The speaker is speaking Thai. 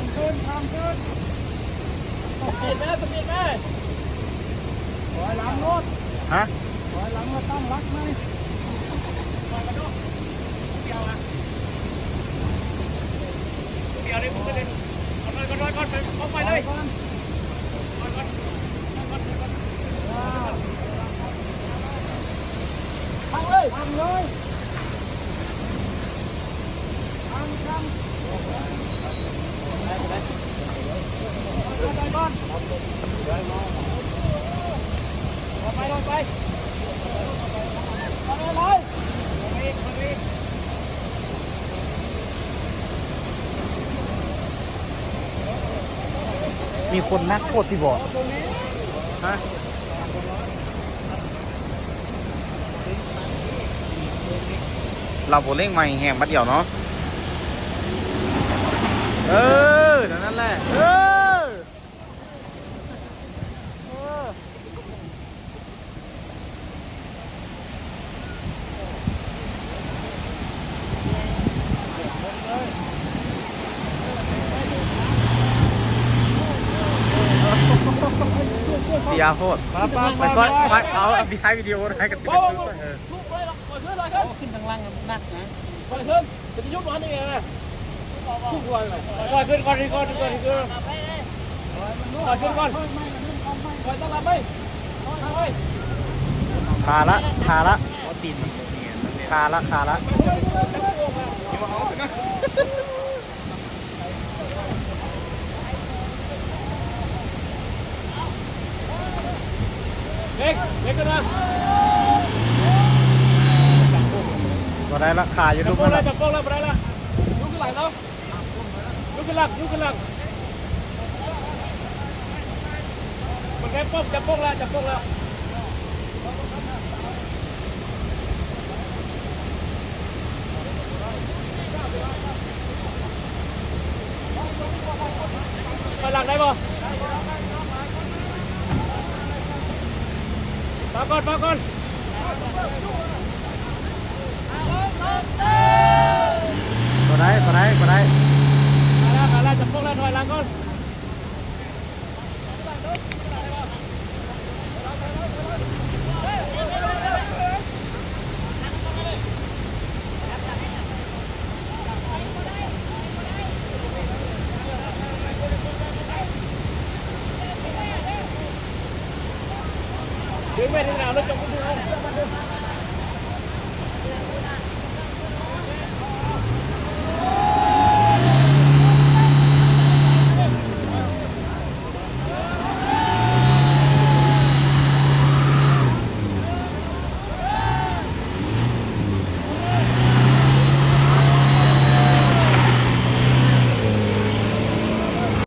างขึ้นทางขึ้นสปีดแม่สปีดแม่ถอยหลังรถฮะถอยหลังมาตั้งรักไหมเดี๋ยวนี้ผมก็เลยเอาไปก่อนก่อนก่อนไปเอาไปเลยก่อนก่อนก่อนก่อนก่อนทางเลยทางเลยทางทาง มีคนนักโทษที่บอกฮะเราโบเล่งใหม่แหงมัดเดียวเนาะ เออเดี๋ยวนั่นแหละ เออเออ เสียโคตรไปไปไปซอยไปเอาดีไซน์วิดีโอให้กันสิบเอ็ดลุกไปลงปล่อยขึ้นลอยขึ้นขึ้นทางล่างนักนะปล่อยขึ้นจะยุบมันยังไงทุกวันเลยก่อนขึ้นก่อนขึ้นก่อนขึ้นก่อนก่อนขึ้นก่อนปล่อยตั้งลำไปตั้งไปขาละขาละขาละขาละ เล็กเล็กกันนะก็ได้ละขาอยู่จัลูบกโป้งนั่นแล้วแหละจับโป้งแล้วไปแล้วยุบขึ้นหลังเนาะลุกขึ้นหลังลุกขึ้นหลังมันแค่ป๊บจับโป้งแล้วจับโป้งแล้วไปหลังได้ป่ะ มาก่อนมาก่อนก็ได้ก็ได้ก็ได้มาแล้วมาแล้วจับพวกแล้วหน่อยหลังก่อน Đứng bên thế nào nó trong cái không?